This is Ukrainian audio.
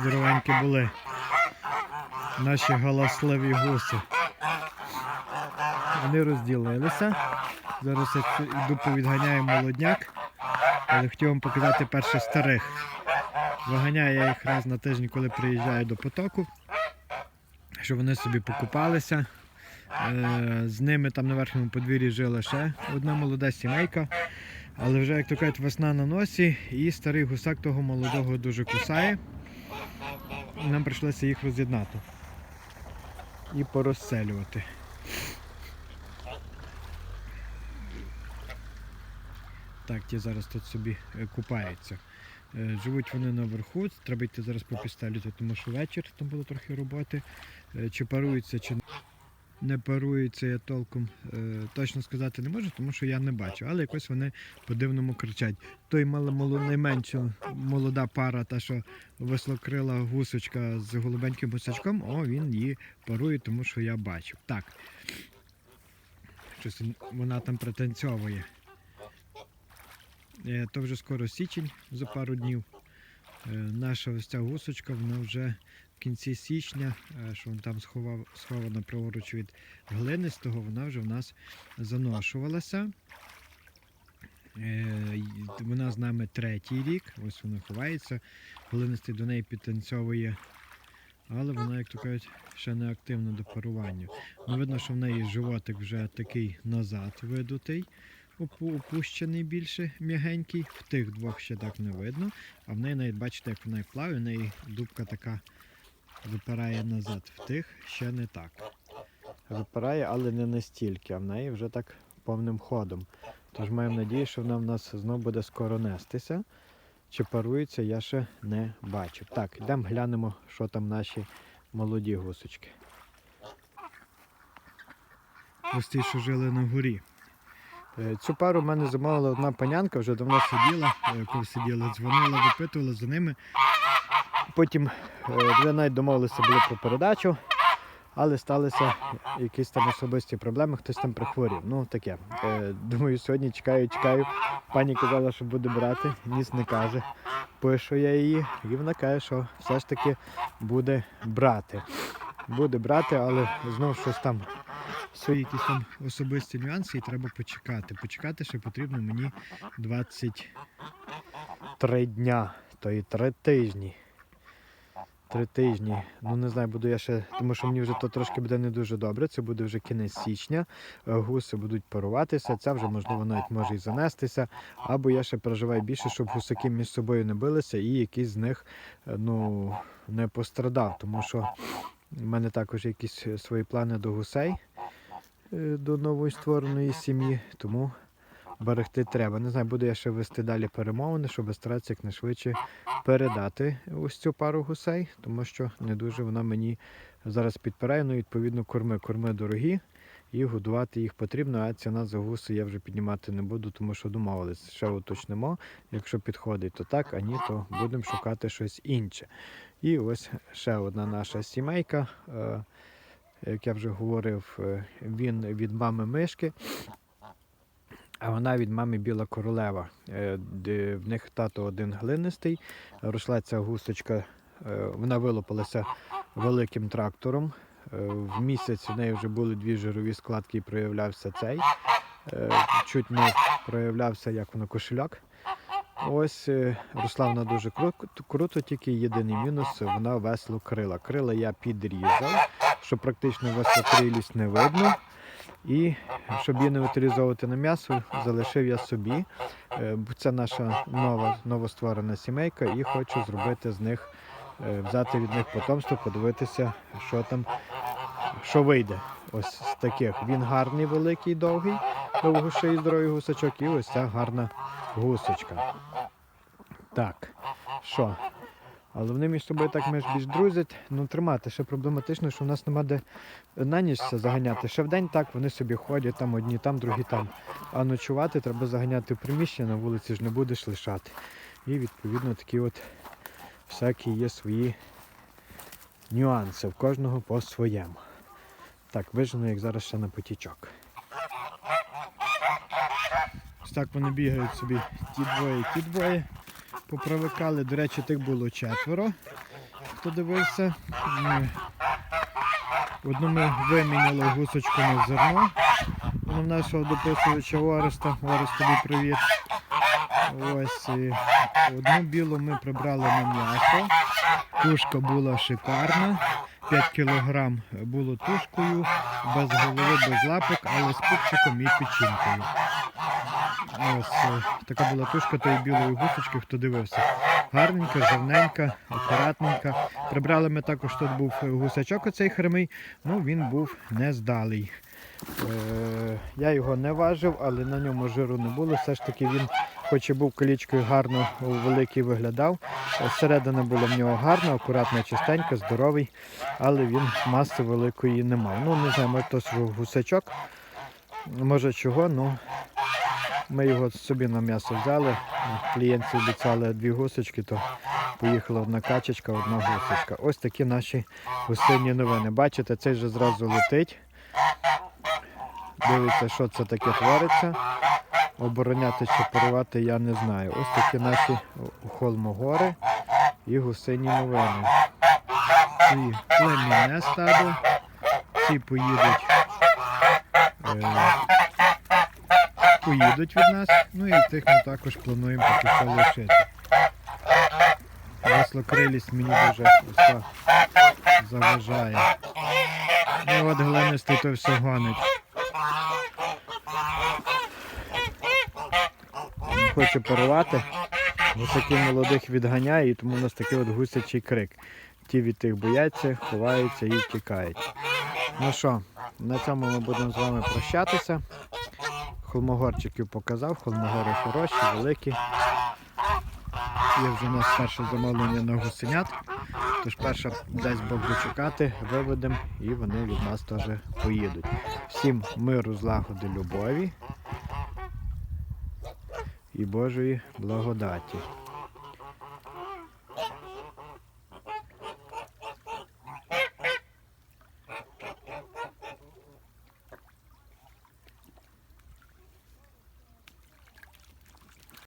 Здоровенькі були. Наші галасливі гуси. Вони розділилися. Зараз я йду повідганяю молодняк. Але хотів вам показати перших старих. Виганяю я їх раз на тиждень, коли приїжджаю до потоку. Щоб вони собі покупалися. Е, З ними там на верхньому подвір'ї жила ще одна молода сімейка. Але вже, як то кажуть, весна на носі, і старий гусак того молодого дуже кусає. Нам прийшлося їх роз'єднати і порозселювати. Так, ті зараз тут собі е, купаються. Е, Живуть вони наверху, треба йти зараз по тому що вечір там було трохи роботи. Е, Чи паруються, чи не паруються, я толком е, точно сказати не можу, тому що я не бачу. Але якось вони по-дивному кричать. Той мало, найменша молода пара, та що веслокрила гусочка з голубеньким гусачком, о, він її парує, тому що я бачив. Так. Щось вона там пританцьовує. Е, То вже скоро січень за пару днів. Е, Наша ось ця гусочка, вона вже в кінці січня, е, що вона там сховав, схована праворуч від глинистого, вона вже в нас заношувалася. Е, Вона з нами третій рік, ось вона ховається, глинистий до неї підтанцьовує, але вона, як то кажуть, ще не активна до парування. Ну, видно, що в неї животик вже такий назад видутий, опущений більше, м'ягенький. В тих двох ще так не видно. А в неї навіть бачите, як вона плаває, в неї дубка така випирає назад. В тих ще не так. Випирає, але не настільки, а в неї вже так повним ходом. Тож маємо надію, що вона в нас знову буде скоро нестися. Чи парується, я ще не бачив. Так, йдемо глянемо, що там наші молоді гусочки. Ось ті, що жили на горі. Е, Цю пару в мене замовила одна панянка, вже давно сиділа, е, коли сиділа, дзвонила, випитувала за ними. Потім вже навіть домовилися були про передачу, але сталися якісь там особисті проблеми, хтось там прихворів. Ну таке. Е, Думаю, сьогодні чекаю, чекаю. Пані казала, що буде брати, ніс не каже. Пишу я її, і вона каже, що все ж таки буде брати. Буде брати, але знову щось там свої якісь там особисті нюанси і треба почекати. Почекати ще потрібно мені 23 дня, то і 3 тижні. Три тижні. Ну не знаю, буду я ще, тому що мені вже то трошки буде не дуже добре. Це буде вже кінець січня. Е, Гуси будуть паруватися. Це вже можливо навіть може і занестися. Або я ще переживаю більше, щоб гусаки між собою не билися і якийсь з них е, ну, не пострадав. Тому що в мене також якісь свої плани до гусей е, до нової створеної сім'ї, тому берегти треба. Не знаю, буду я ще вести далі перемовини, щоб старатися якнайшвидше передати ось цю пару гусей, тому що не дуже вона мені зараз підпирає. Ну, відповідно, корми. Корми дорогі і годувати їх потрібно, а ціна за гуси я вже піднімати не буду, тому що домовились. Ще уточнимо. Якщо підходить, то так, а ні, то будемо шукати щось інше. І ось ще одна наша сімейка. Е, як я вже говорив, е, він від мами мишки, а вона від мами біла королева. Е, В них тато один глинистий. Росла ця гусочка, е, вона вилопалася великим трактором. Е, В місяць в неї вже були дві жирові складки і проявлявся цей. Чуть не проявлявся як воно кошеляк. Ось росла вона дуже круто, тільки єдиний мінус вона весло крила. Крила я підрізав, щоб практично веслокрилість не видно. І щоб її не утилізовувати на м'ясо, залишив я собі. Е, Це наша нова новостворена сімейка, і хочу зробити з них, е, взяти від них потомство, подивитися, що там, що вийде. Ось з таких. Він гарний, великий, довгий, довгоший здоровий гусачок, і ось ця гарна гусочка. Так, що? Але вони між собою так меж більш друзять. Ну, тримати ще проблематично, що в нас нема де на ніч це заганяти. Ще в день так вони собі ходять, там одні там, другі там. А ночувати треба заганяти в приміщення, на вулиці ж не будеш лишати. І відповідно такі от всякі є свої нюанси. В кожного по-своєму. Так, вижену, як зараз ще на потічок. Ось так вони бігають собі ті двоє, ті двоє. Попривикали. До речі, тих було четверо. Хто дивився. Одну ми виміняли гусочку на зерно. В нашого дописувача Ореста. Орест, тобі привіт. Ось. і Одну білу ми прибрали на м'ясо. Тушка була шикарна. 5 кг було тушкою, без голови, без лапок, але з пупчиком і печінкою. Ось е, така була тушка тої білої гусочки, хто дивився. Гарненька, жирненька, акуратненька. Прибрали ми також, тут був гусачок оцей хремий, ну він був нездалий. Е, я його не важив, але на ньому жиру не було. Все ж таки він, хоч і був колічкою гарно великий виглядав. Е, Середина була в нього гарна, акуратна, чистенька, здоровий, але він маси великої не мав. Ну, не знаю, може то гусачок, може чого, ну ми його собі на м'ясо взяли. Клієнтці обіцяли дві гусочки, то поїхала одна качечка, одна гусочка. Ось такі наші гусині новини. Бачите, цей же зразу летить. Дивіться, що це таке твориться. Обороняти чи порвати я не знаю. Ось такі наші холмогори і гусині новини. Ці племінне стадо. Ці поїдуть. Е, поїдуть від нас. Ну і тих ми також плануємо поки лишити. Веслокрилість мені дуже ось заважає. Ну от глинистий то все гонить. Він Хоче порвати. Гусаків молодих відганяє, і тому у нас такий от гусячий крик. Ті від тих бояться, ховаються і втікають. Ну що, на цьому ми будемо з вами прощатися. Холмогорчиків показав, холмогори хороші, великі. Є вже у нас перше замовлення на гусенят. Тож перша дасть Бог дочекати, виведемо і вони від нас теж поїдуть. Всім миру, злагоди, любові і Божої благодаті.